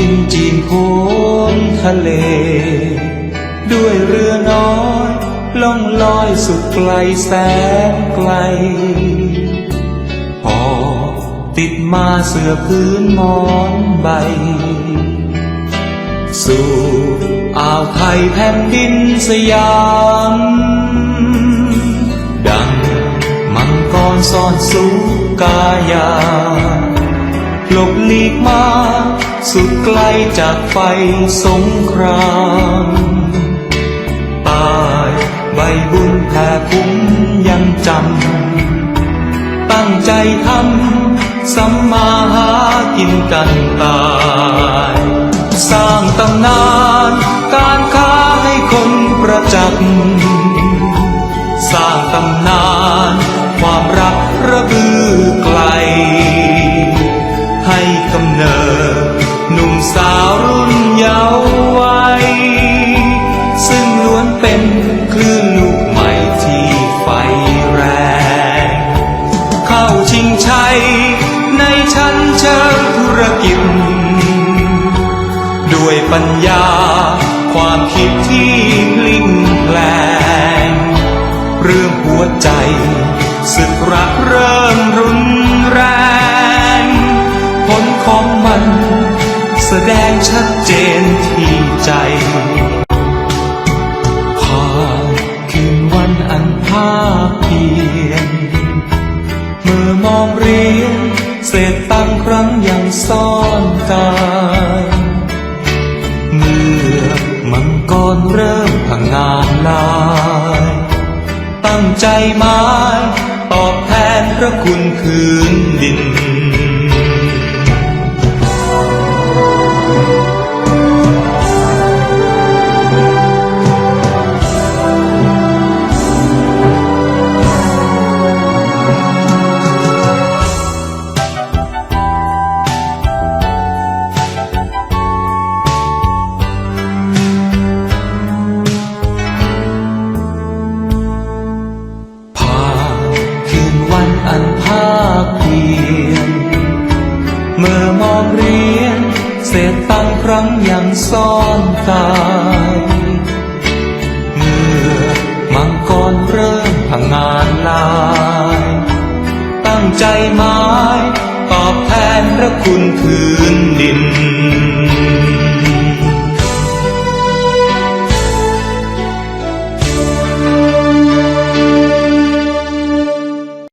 ินจีนโพ้นทะเล ด้วยเรือน้อยล่องลอยสุดไกลแสนไกลพอติดมาเสื้อพื้นมอนใบ สู่อ่าวไทยแผ่นดินสยาม ดังมังกรซ่อนสูกายา สุดไกลจากไฟสงครามตายใบบุญแผ่คุ้มยังจำ ตั้งใจทำสัมมาหากินกันตาย สร้างตำนานการค้าให้คนประจักษ์สร้างตำนานความรักระบือไกล ให้กำเนิด สาวรุ่นเยาว์วัยซึ่งล้วนเป็นคลื่นลูกใหม่ที่ไฟแรง เข้าชิงชัยในชั้นเชิงธุรกิจ ด้วยปัญญาความคิดที่พลิงแปลง เรื่องหัวใจศึกรักเริ่มรุนแรง ผลของมัน ดงชัดเจนที่ใจผ่านคืนวันอันภาคเพียน เมื่อมองเรียนเศษตังครั้งยังซ่อนกายเมื่อมังกรเริ่มพังงานลาย ตั้งใจหมายตอบแทนพระคุณพื้นดินางครั้งยังซ่อนตายเมื่อมังกรเริ่มทำงานลาย ตั้งใจหมาย ตอบแทนพระคุณพื้น